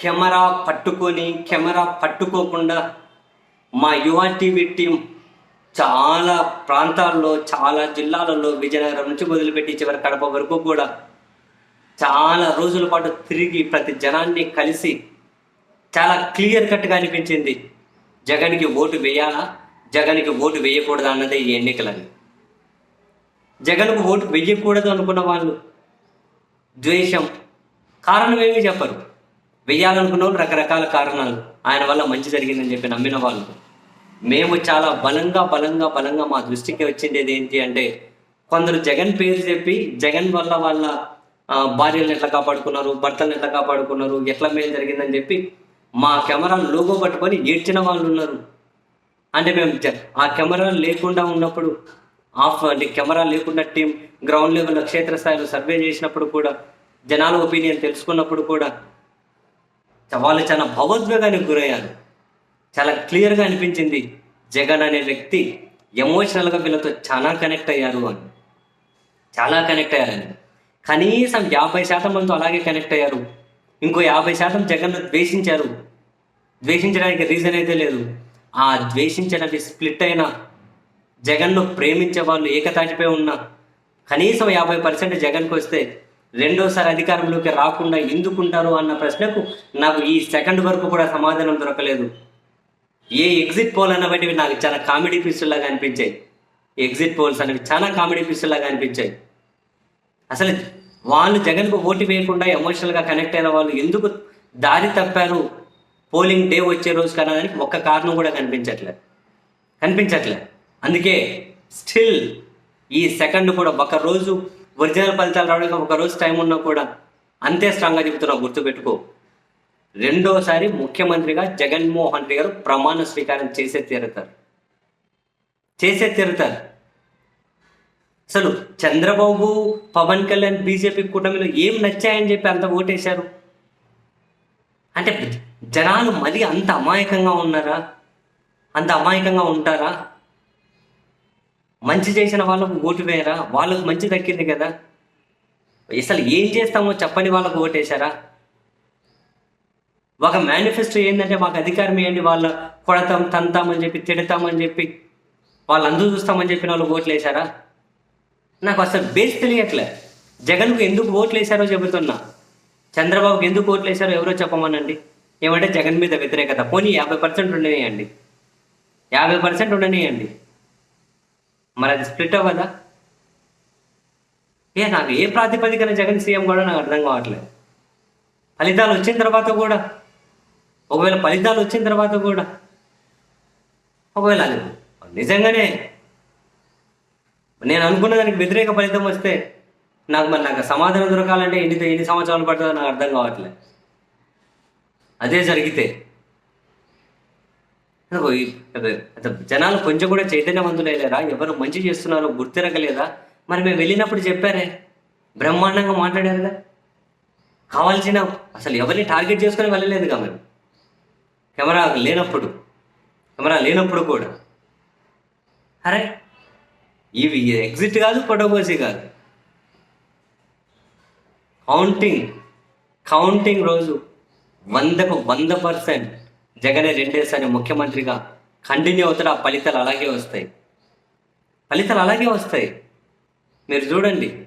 Camera పట్టుకొని camera పట్టుకోకుండా మా యువ టీవీ టీం చాలా ప్రాంతాల్లో చాలా జిల్లాలలో విజయనగరం నుంచి మొదలుపెట్టి చివరి కడప వరకు కూడా చాలా రోజుల పాటు తిరిగి ప్రతి జనాన్ని కలిసి చాలా క్లియర్ కట్గా అనిపించింది. జగన్కి ఓటు వేయాలా? జగన్కి ఓటు వేయకూడదా అన్నది ఈ ఎన్నికలని. జగన్కు ఓటు వెయ్యకూడదు అనుకున్న వాళ్ళు ద్వేషం. కారణం ఏమీ చెప్పరు. వెయ్యాలనుకున్న వాళ్ళు రకరకాల కారణాలు. ఆయన వల్ల మంచి జరిగిందని చెప్పి నమ్మిన వాళ్ళు. మేము చాలా బలంగా బలంగా బలంగా మా దృష్టికి వచ్చింది ఏంటి అంటే కొందరు జగన్ పేరు చెప్పి జగన్ వల్ల వాళ్ళ భార్యలను ఎట్లా కాపాడుకున్నారు భర్తలను ఎట్లా కాపాడుకున్నారు ఎట్లా మేలు జరిగిందని చెప్పి మా కెమెరా లోగో పట్టుకొని ఏడ్చిన వాళ్ళు ఉన్నారు. అంటే మేము ఆ కెమెరా లేకుండా ఉన్నప్పుడు ఆఫ్ అంటే కెమెరా లేకుండా టీం గ్రౌండ్ లెవెల్లో క్షేత్రస్థాయిలో సర్వే చేసినప్పుడు కూడా జనాల ఒపీనియన్ తెలుసుకున్నప్పుడు కూడా వాళ్ళు చాలా భావోద్వేగానికి గురయ్యారు. చాలా క్లియర్గా అనిపించింది జగన్ అనే వ్యక్తి ఎమోషనల్గా వీళ్ళతో చాలా కనెక్ట్ అయ్యారు అని. చాలా కనెక్ట్ అయ్యారు. కనీసం యాభై శాతం మంది అలాగే కనెక్ట్ అయ్యారు. ఇంకో యాభై శాతం జగన్ ద్వేషించారు. ద్వేషించడానికి రీజన్ అయితే లేదు. ఆ ద్వేషించడానికి స్ప్లిట్ అయిన జగన్ను ప్రేమించే వాళ్ళు ఏకతాటిపై ఉన్న కనీసం యాభై పర్సెంట్ జగన్కి వస్తే రెండోసారి అధికారంలోకి రాకుండా ఎందుకుంటారు అన్న ప్రశ్నకు నాకు ఈ సెకండ్ వరకు కూడా సమాధానం దొరకలేదు. ఏ ఎగ్జిట్ పోల్ అన్నవి నాకు చాలా కామెడీ పీసుల్లాగా అనిపించాయి. ఎగ్జిట్ పోల్స్ అనేవి చాలా కామెడీ పీసుల్లాగా అనిపించాయి. అసలు వాళ్ళు జగన్కు ఓటు వేయకుండా ఎమోషనల్గా కనెక్ట్ అయిన వాళ్ళు ఎందుకు దారి తప్పారు? పోలింగ్ డే వచ్చే రోజు కనడానికి ఒక్క కారణం కూడా కనిపించట్లే. కనిపించట్లే. అందుకే స్టిల్ ఈ సెకండ్ కూడా ఒక రోజు ఒరిజినల్ ఫలితాలు రావడానికి ఒక రోజు టైం ఉన్నా కూడా అంతే స్ట్రాంగ్గా చెబుతున్నావు గుర్తుపెట్టుకో. రెండోసారి ముఖ్యమంత్రిగా జగన్మోహన్ రెడ్డి గారు ప్రమాణ స్వీకారం చేసే తీరుతారు. చేసే తీరుతారు. అసలు చంద్రబాబు పవన్ కళ్యాణ్ బీజేపీ కూటమిలో ఏం నచ్చాయని చెప్పి అంత ఓటేశారు? అంటే జనాలు మరీ అంత అమాయకంగా ఉన్నారా? అంత అమాయకంగా ఉంటారా? మంచి చేసిన వాళ్ళకు ఓటు వేయరా? వాళ్ళకు మంచి దక్కింది కదా. అసలు ఏం చేస్తామో చెప్పని వాళ్ళకు ఓటేశారా? ఒక మేనిఫెస్టో ఏంటంటే మాకు అధికారం ఏంటి వాళ్ళ కొడతాం తంతామని చెప్పి తిడతామని చెప్పి వాళ్ళందరూ చూస్తామని చెప్పిన వాళ్ళు ఓట్లు వేశారా? నాకు అసలు బేస్ తెలియట్లే. జగన్కు ఎందుకు ఓట్లు వేశారో చెబుతున్నా. చంద్రబాబుకి ఎందుకు ఓట్లు వేశారో ఎవరో చెప్పమనండి. ఏమంటే జగన్ మీద వ్యతిరేకత. పోనీ యాభై పర్సెంట్ ఉండనియండి. యాభై పర్సెంట్ ఉండనియండి. మరి అది స్ప్లిట్ అవ్వదా? ఏ నాకు ఏ ప్రాతిపదికన జగన్ సీఎం కూడా నాకు అర్థం కావట్లేదు. ఫలితాలు వచ్చిన తర్వాత కూడా. ఒకవేళ ఫలితాలు వచ్చిన తర్వాత కూడా. ఒకవేళ అది నిజంగానే నేను అనుకున్న దానికి వ్యతిరేక ఫలితం వస్తే నాకు మరి నాకు సమాధానం దొరకాలంటే ఎన్ని ఎన్ని సంవత్సరాలు పడుతుందో నాకు అర్థం కావట్లేదు. అదే జరిగితే జనాలు కొంచెం కూడా చైతన్యవంతులేరా ఎవరు మంచి చేస్తున్నారో గుర్తిరగలేదా? మరి మేము వెళ్ళినప్పుడు చెప్పారే. బ్రహ్మాండంగా మాట్లాడారుగా. కావాల్సిన అసలు ఎవరిని టార్గెట్ చేసుకొని వెళ్ళలేదుగా మేము. కెమెరా లేనప్పుడు కెమెరా లేనప్పుడు కూడా. అరే ఇవి ఎగ్జిట్ కాదు ఫోటోకోసి కాదు. కౌంటింగ్ కౌంటింగ్ రోజు వందకు వంద పర్సెంట్ జగనే రెండేసారి ముఖ్యమంత్రిగా కంటిన్యూ అవుతాడు ఆ ఫలితాలు అలాగే వస్తాయి. ఫలితాలు అలాగే వస్తాయి. మీరు చూడండి.